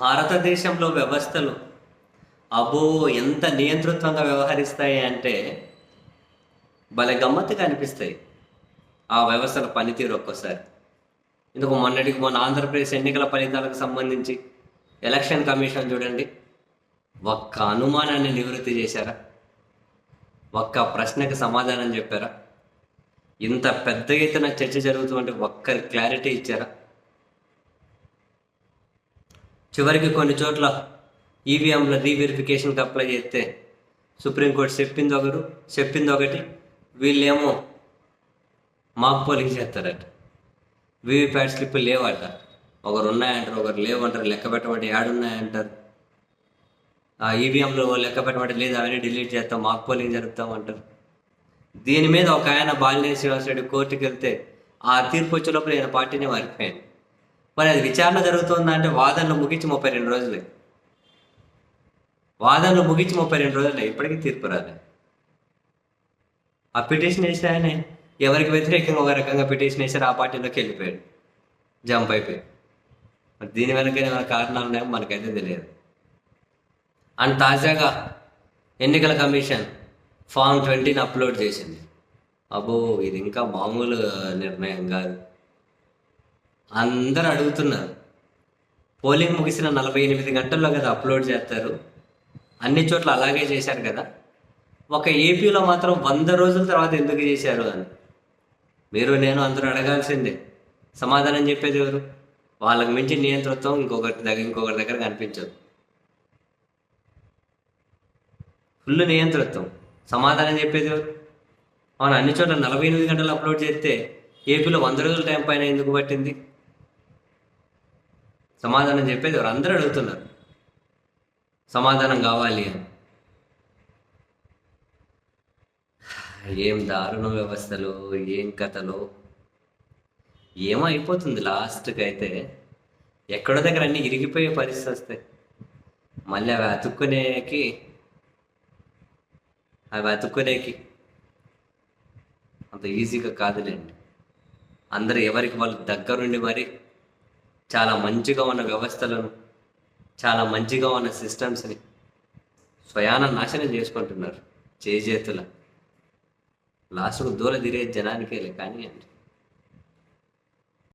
భారతదేశంలో వ్యవస్థలు అబ్బో ఎంత నియంతృత్వంగా వ్యవహరిస్తాయి అంటే భలే గమ్మత్తుగా అనిపిస్తాయి ఆ వ్యవస్థల పనితీరు ఒక్కోసారి. ఇందుకు మొన్నటికి మొన్న ఆంధ్రప్రదేశ్ ఎన్నికల ఫలితాలకు సంబంధించి ఎలక్షన్ కమిషన్ చూడండి. ఒక్క అనుమానాన్ని నివృత్తి చేశారా? ఒక్క ప్రశ్నకు సమాధానం చెప్పారా? ఇంత పెద్ద ఎత్తున చర్చ జరుగుతుంటే ఒక్కరి క్లారిటీ ఇచ్చారా? చివరికి కొన్ని చోట్ల ఈవీఎంల రీవెరిఫికేషన్కి అప్లై చేస్తే సుప్రీంకోర్టు చెప్పింది ఒకరు చెప్పింది ఒకటి వీళ్ళేమో మాక్ పోలింగ్ చేస్తారట. వీవీప్యాట్ స్లిప్ లేవట ఒకరు ఉన్నాయంటారు ఒకరు లేవంటారు లెక్క పెట్టమంటే ఏడున్నాయంటారు ఆ ఈవీఎంలో లెక్క పెట్టమంటే లేదు అవన్నీ డిలీట్ చేస్తాం మాక్ పోలింగ్ జరుపుతాం అంటారు దీని మీద ఒక ఆయన బాలినేని శ్రీనివాసరెడ్డి కోర్టుకి వెళ్తే ఆ తీర్పు వచ్చే లోపల ఈయన పార్టీనే మారిపోయాను మరి అది విచారణ జరుగుతుందా అంటే వాదనలు ముగించి ముప్పై రెండు రోజులే. వాదనలు ముగించి ముప్పై రెండు రోజులే ఇప్పటికీ తీర్పు రాలే. ఆ పిటిషన్ వేసిన ఆయన ఎవరికి వ్యతిరేకంగా ఒక రకంగా పిటిషన్ వేసారు ఆ పార్టీలోకి వెళ్ళిపోయాడు. జంప్ అయిపోయి మరి దీని వెనక ఏమైనా కారణాలు ఉన్నాయో మనకైతే తెలియదు. అండ్ తాజాగా ఎన్నికల కమిషన్ ఫామ్ ట్వంటీని అప్లోడ్ చేసింది. అబ్బో ఇది ఇంకా మామూలు నిర్ణయం కాదు. అందరు అడుగుతున్నారు. పోలింగ్ ముగిసిన నలభై ఎనిమిది గంటల్లో కదా అప్లోడ్ చేస్తారు. అన్ని చోట్ల అలాగే చేశారు కదా. ఒక ఏపీలో మాత్రం వంద రోజుల తర్వాత ఎందుకు చేశారు అని. మీరు నేను అందరూ అడగాల్సిందే. సమాధానం చెప్పేది ఎవరు? వాళ్ళకి మించి నియంత్రిత్వం ఇంకొకరి దగ్గర ఇంకొకరి దగ్గర కనిపించదు. ఫుల్ నియంత్రిత్వం సమాధానం చెప్పేది ఎవరు? అవును అన్ని చోట్ల నలభై ఎనిమిది గంటలు అప్లోడ్ చేస్తే ఏపీలో వంద రోజుల టైం పైన ఎందుకు పట్టింది? సమాధానం చెప్పేది ఎవరు అందరూ అడుగుతున్నారు. సమాధానం కావాలి అని. ఏం దారుణ వ్యవస్థలు ఏం కథలు? ఏమో అయిపోతుంది లాస్ట్కి అయితే. ఎక్కడో దగ్గర అన్ని ఇరిగిపోయే పరిస్థితి వస్తాయి. మళ్ళీ అవి అతుక్కునేకి అవి అతుక్కునేకి అంత ఈజీగా కాదులేండి. అందరూ ఎవరికి వాళ్ళు దగ్గరుండి మరి చాలా మంచిగా ఉన్న వ్యవస్థలను చాలా మంచిగా ఉన్న సిస్టమ్స్ని స్వయాన నాశనం చేసుకుంటున్నారు చేజేతుల. లాస్ట్కు దూర తిరిగే జనానికే కానీ అండి.